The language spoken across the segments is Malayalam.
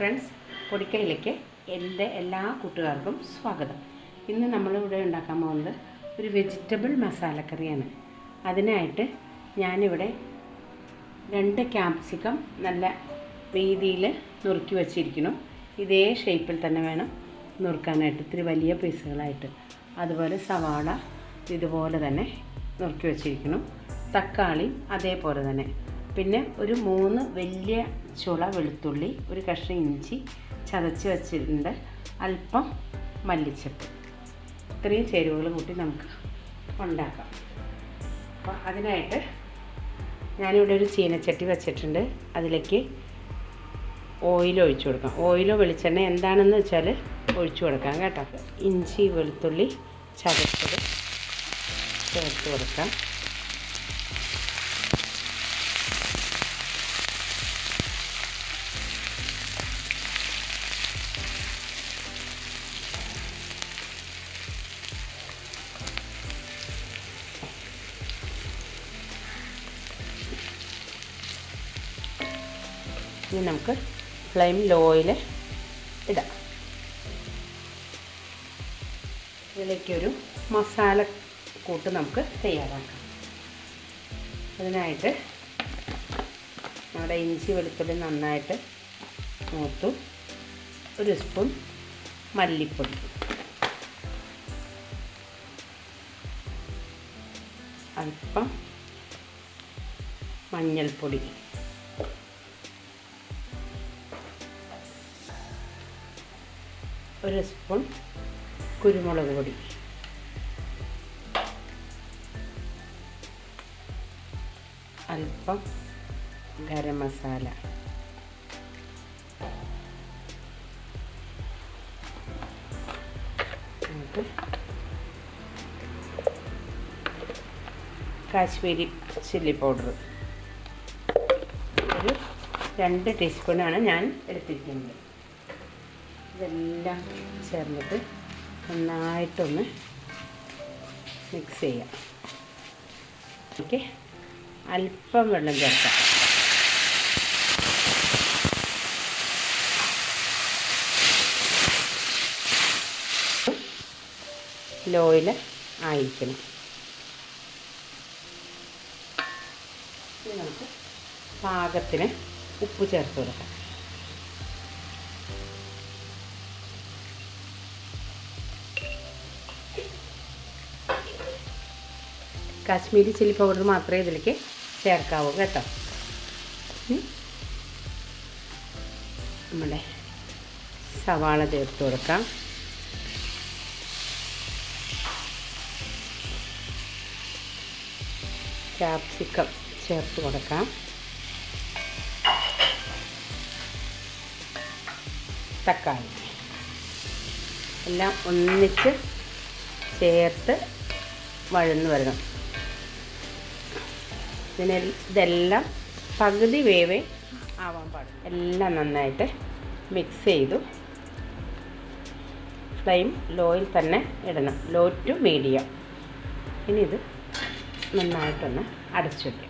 ഫ്രണ്ട്സ് പൊടിക്കൈയിലേക്ക് എന്റെ എല്ലാ കൂട്ടുകാർക്കും സ്വാഗതം. ഇന്ന് നമ്മളിവിടെ ഉണ്ടാക്കാൻ പോകുന്നത് ഒരു വെജിറ്റബിൾ മസാലക്കറിയാണ് അതിനായിട്ട് ഞാനിവിടെ രണ്ട് ക്യാപ്സിക്കം നല്ല വീതിയിൽ നുറുക്കി വച്ചിരിക്കണം ഇതേ ഷേപ്പിൽ തന്നെ വേണം നുറുക്കാനായിട്ട് ഇത്തിരി വലിയ പീസുകളായിട്ട്. അതുപോലെ സവാള ഇതുപോലെ തന്നെ നുറുക്കി വച്ചിരിക്കണം തക്കാളി അതേപോലെ തന്നെ. പിന്നെ ഒരു മൂന്ന് വലിയ ചുള വെളുത്തുള്ളി ഒരു കഷ്ണം ഇഞ്ചി ചതച്ച് വെച്ചിട്ടുണ്ട്. അല്പം മല്ലിച്ചപ്പ്. ഇത്രയും ചേരുവകൾ കൂട്ടി നമുക്ക് ഉണ്ടാക്കാം. അപ്പോൾ അതിനായിട്ട് ഞാനിവിടെ ഒരു ചീനച്ചട്ടി വെച്ചിട്ടുണ്ട്. അതിലേക്ക് ഓയിൽ ഒഴിച്ചു കൊടുക്കാം. ഓയിലോ വെളിച്ചെണ്ണ എന്താണെന്ന് വെച്ചാൽ ഒഴിച്ചു കൊടുക്കാം കേട്ടോ. ഇഞ്ചി വെളുത്തുള്ളി ചതച്ചത് ചേർത്ത് കൊടുക്കാം. ഇനി നമുക്ക് ഫ്ലെയിം ലോയിൽ ഇടാം. ഇതിലേക്കൊരു മസാല കൂട്ട് നമുക്ക് തയ്യാറാക്കാം. അതിനായിട്ട് നമ്മുടെ ഇഞ്ചി വെളുത്തുള്ളി നന്നായിട്ട് മൂത്തു ഒരു സ്പൂൺ മല്ലിപ്പൊടി. അല്പം മഞ്ഞൾപ്പൊടി. ഒരു സ്പൂൺ കുരുമുളക് പൊടി. അല്പം garam masala. Kashmiri chilli powder. ഒരു രണ്ട് ടീസ്പൂണാണ് ഞാൻ എടുത്തിരിക്കുന്നത്. ഇതെല്ലാം ചേർന്നിട്ട് നന്നായിട്ടൊന്ന് മിക്സ് ചെയ്യാം. ഓക്കെ അല്പം വെള്ളം ചേർക്കാം. ലോയിൽ ആയിരിക്കണം. പാകത്തിന് ഉപ്പ് ചേർത്ത് കൊടുക്കാം. കാശ്മീരി ചില്ലി പൗഡർ മാത്രമേ ഇതിലേക്ക് ചേർക്കാവൂ കേട്ടോ. നമ്മുടെ സവാള ചേർത്ത് കൊടുക്കാം. ക്യാപ്സിക്കം ചേർത്ത് കൊടുക്കാം. തക്കാളി എല്ലാം ഒന്നിച്ച് ചേർത്ത് വഴന്ന് വരണം. ഇതിനെ ഇതെല്ലാം പകുതി വേവേ ആവാൻ പാടില്ല. എല്ലാം നന്നായിട്ട് മിക്സ് ചെയ്തു. ഫ്ലെയിം ലോയിൽ തന്നെ ഇടണം. ലോ ടു മീഡിയം ഇനി ഇത് നന്നായിട്ടൊന്ന് അടച്ചു വയ്ക്കും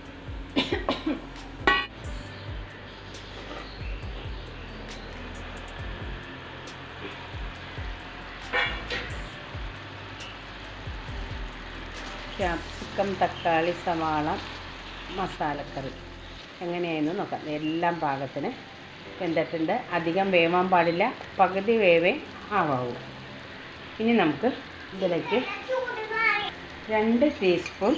ക്യാപ്സിക്കം തക്കാളി സവാള മസാലക്കറി. എങ്ങനെയായിരുന്നു നോക്കാം. എല്ലാം പാകത്തിന് വെന്തിട്ടുണ്ട്. അധികം വേവാൻ പാടില്ല. പകുതി വേവേ ആവാവൂ. ഇനി നമുക്ക് ഇതിലേക്ക് രണ്ട് ടീസ്പൂൺ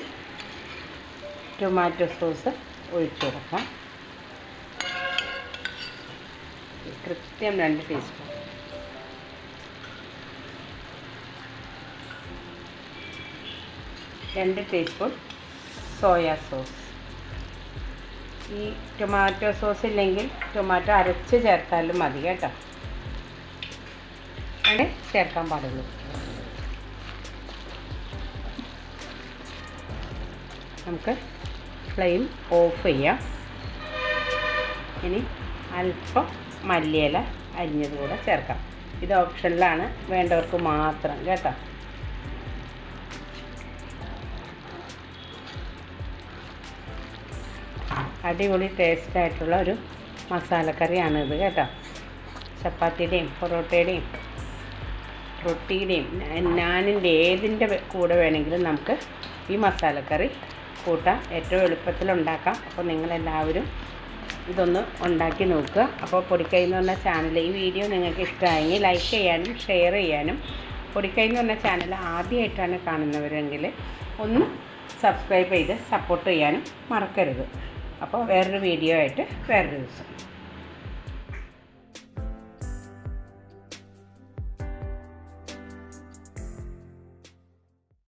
ടൊമാറ്റോ സോസ് ഒഴിച്ചു കൊടുക്കാം. കൃത്യം രണ്ട് ടീസ്പൂൺ രണ്ട് ടീസ്പൂൺ സോയാ സോസ് ഈ ടൊമാറ്റോ സോസ് ഇല്ലെങ്കിൽ ടൊമാറ്റോ അരച്ച് ചേർത്താലും മതി കേട്ടോ. അങ്ങനെ ചേർക്കാൻ പാടുള്ളൂ. നമുക്ക് ഫ്ലെയിം ഓഫ് ചെയ്യാം. ഇനി അല്പം മല്ലിയില അരിഞ്ഞത് കൂടെ ചേർക്കാം. ഇത് ഓപ്ഷനിലാണ് വേണ്ടവർക്ക് മാത്രം കേട്ടോ. അടിപൊളി ടേസ്റ്റ് ആയിട്ടുള്ള ഒരു മസാലക്കറിയാണിത് കേട്ടോ. ചപ്പാത്തിയുടെയും പൊറോട്ടയുടെയും റൊട്ടിയുടെയും നാനിന്റെ ഏതിന്റെ കൂടെ വേണമെങ്കിലും നമുക്ക് ഈ മസാലക്കറി കൂട്ടാം. ഏറ്റവും എളുപ്പത്തിൽ ഉണ്ടാക്കാം. അപ്പോൾ നിങ്ങളെല്ലാവരും ഇതൊന്ന് ഉണ്ടാക്കി നോക്കുക. അപ്പോൾ പൊടിക്കൈ എന്ന് പറഞ്ഞ ചാനൽ ഈ വീഡിയോ നിങ്ങൾക്ക് ഇഷ്ടമായെങ്കിൽ ലൈക്ക് ചെയ്യാനും ഷെയർ ചെയ്യാനും പൊടിക്കൈ എന്ന് പറഞ്ഞ ചാനൽ ആദ്യമായിട്ടാണ് കാണുന്നവരെങ്കിൽ ഒന്ന് സബ്സ്ക്രൈബ് ചെയ്ത് സപ്പോർട്ട് ചെയ്യാനും മറക്കരുത്. അപ്പോൾ വേറൊരു വീഡിയോ ആയിട്ട് വേറൊരു ദിവസം.